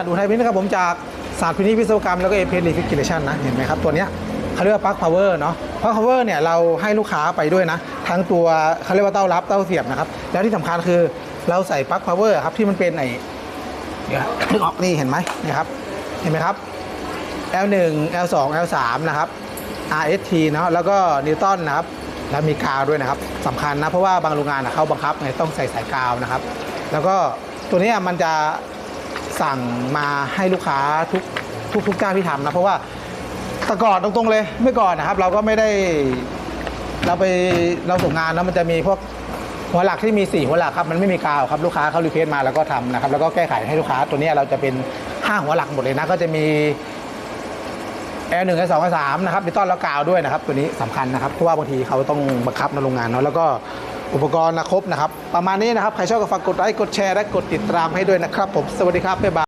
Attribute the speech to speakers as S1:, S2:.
S1: อนอุทัยพินิจนะครับผมจากศาสตร์พินิจวิศวกรรมแล้วก็เอเพลิฟิกิเลชันนะเห็นไหมครับตัวเนี้ยเขาเรียกว่าปลั๊กพาวเวอร์เนาะปลั๊กพาวเวอร์เนี่ยเราให้ลูกค้าไปด้วยนะ ทั้งตัวเขาเรียกว่าเต้ารับเต้าเสียบนะครับ แล้วที่สำคัญคือเราใส่ปลั๊กพาวเวอร์ครับที่มันเป็นไอเดี๋ยวนึกออกนี่เห็นไหมนี่ครับเห็นไหมครับ L1 L2 L3 นะครับ RST เนาะแล้วก็นิวตันนะครับแล้วมีกาวด้วยนะครับสำคัญนะเพราะว่าบางโรงงานนะเขาบังคับไงต้องใส่สายกาวนะครับ แล้วก็ตัวนี้มันจะ สั่งมาให้ลูกค้าทุกทุกทุกเจ้าที่ทำนะ เพราะว่าแต่ก่อนตรงๆเลยเมื่อก่อนนะครับ เราก็ไม่ได้เราไปเราส่งงานแล้วมันจะมีพวกหัวหลักที่มี 4 หัวหลักครับมันไม่มีกาวครับลูกค้าเขารีเควสมาแล้วก็ทำนะครับแล้วก็แก้ไขให้ลูกค้าตัวนี้เราจะเป็นห้าหัวหลักหมดเลยนะก็จะมีแอร์หนึ่งแอร์สองแอร์สามนะครับดิจิตอลแล้วกาวด้วยนะครับ ตัวนี้สำคัญนะครับเพราะว่าบางทีเขาต้องบังคับในโรงงานเนาะแล้วก็ อุปกรณ์นะครบนะครับ ประมาณนี้นะครับ ใครชอบก็ฝากกดไลค์กดแชร์และกดติดตามให้ด้วยนะครับผม สวัสดีครับบ๊ายบาย